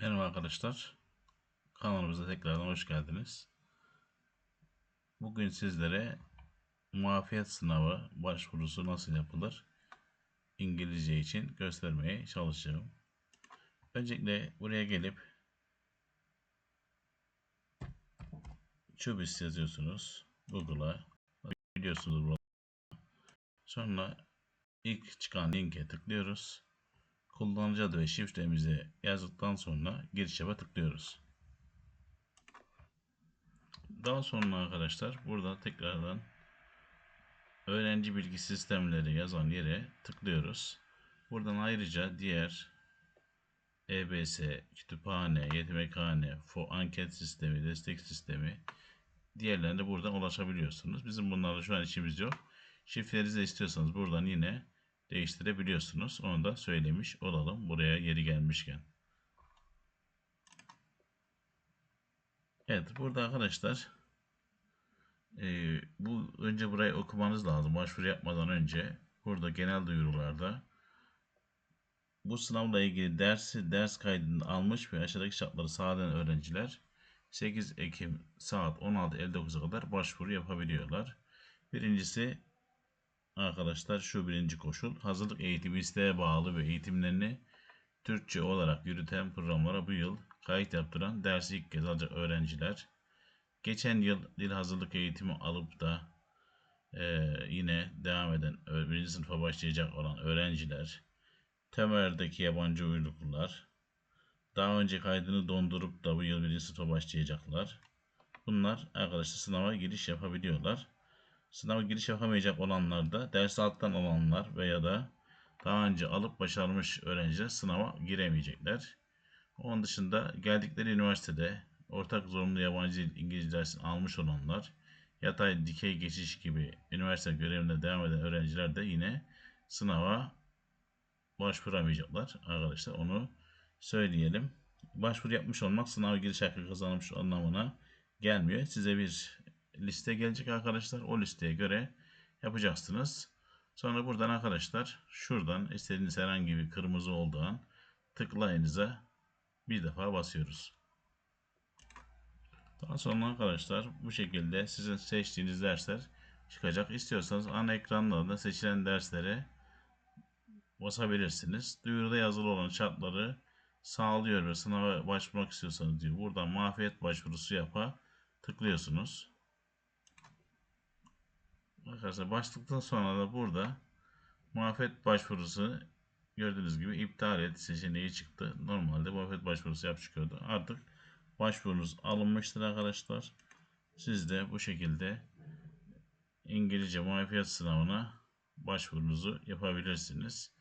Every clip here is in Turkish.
Merhaba arkadaşlar. Kanalımıza tekrardan hoş geldiniz. Bugün sizlere muafiyet sınavı başvurusu nasıl yapılır İngilizce için göstermeye çalışacağım. Öncelikle buraya gelip Çubis yazıyorsunuz Google'a. Biliyorsunuz bunu. Sonra ilk çıkan linke tıklıyoruz kullanıcı adı ve şifremizi yazdıktan sonra giriş yapa tıklıyoruz. Daha sonra arkadaşlar burada tekrardan öğrenci bilgi sistemleri yazan yere tıklıyoruz. Buradan ayrıca diğer EBS, kütüphane, yetemekhane, FO anket sistemi, destek sistemi diğerlerine buradan ulaşabiliyorsunuz. Bizim bunlarla şu an işimiz yok. Şifrelerinizi istiyorsanız buradan yine değiştirebiliyorsunuz. Onu da söylemiş olalım buraya yeri gelmişken. Evet burada arkadaşlar e, bu önce burayı okumanız lazım. Başvuru yapmadan önce burada genel duyurularda bu sınavla ilgili dersi ders kaydını almış ve aşağıdaki şartları sağlayan öğrenciler 8 Ekim saat 16.59'a kadar başvuru yapabiliyorlar. Birincisi arkadaşlar şu birinci koşul. Hazırlık eğitimi isteğe bağlı ve eğitimlerini Türkçe olarak yürüten programlara bu yıl kayıt yaptıran dersi ilk kez alacak öğrenciler. Geçen yıl dil hazırlık eğitimi alıp da e, yine devam eden birinci sınıfa başlayacak olan öğrenciler, temerdeki yabancı uyruklular, daha önce kaydını dondurup da bu yıl birinci sınıfa başlayacaklar. Bunlar arkadaşlar sınava giriş yapabiliyorlar. Sınava giriş yapamayacak olanlar da ders alttan olanlar veya da daha önce alıp başarmış öğrenciler sınava giremeyecekler. Onun dışında geldikleri üniversitede ortak zorunlu yabancı dil İngilizce dersini almış olanlar, yatay dikey geçiş gibi üniversite görevinde devam eden öğrenciler de yine sınava başvuramayacaklar arkadaşlar. Onu söyleyelim. Başvuru yapmış olmak sınava giriş hakkı kazanmış anlamına gelmiyor. Size bir liste gelecek arkadaşlar. O listeye göre yapacaksınız. Sonra buradan arkadaşlar şuradan istediğiniz herhangi bir kırmızı olduğun tıklayınıza bir defa basıyoruz. Daha sonra arkadaşlar bu şekilde sizin seçtiğiniz dersler çıkacak. İstiyorsanız ana ekranlarda seçilen derslere basabilirsiniz. Duyuruda yazılı olan şartları sağlıyor ve sınava başvurmak istiyorsanız diyor. Buradan mafiyet başvurusu yapa tıklıyorsunuz. Arkadaşlar başlıktan sonra da burada muafiyet başvurusu gördüğünüz gibi iptal et seçeneği çıktı. Normalde muafiyet başvurusu yap çıkıyordu. Artık başvurunuz alınmıştır arkadaşlar. Siz de bu şekilde İngilizce muafiyet sınavına başvurunuzu yapabilirsiniz.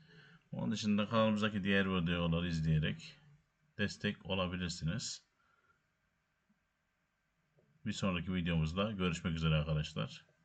Onun dışında kanalımızdaki diğer videoları izleyerek destek olabilirsiniz. Bir sonraki videomuzda görüşmek üzere arkadaşlar.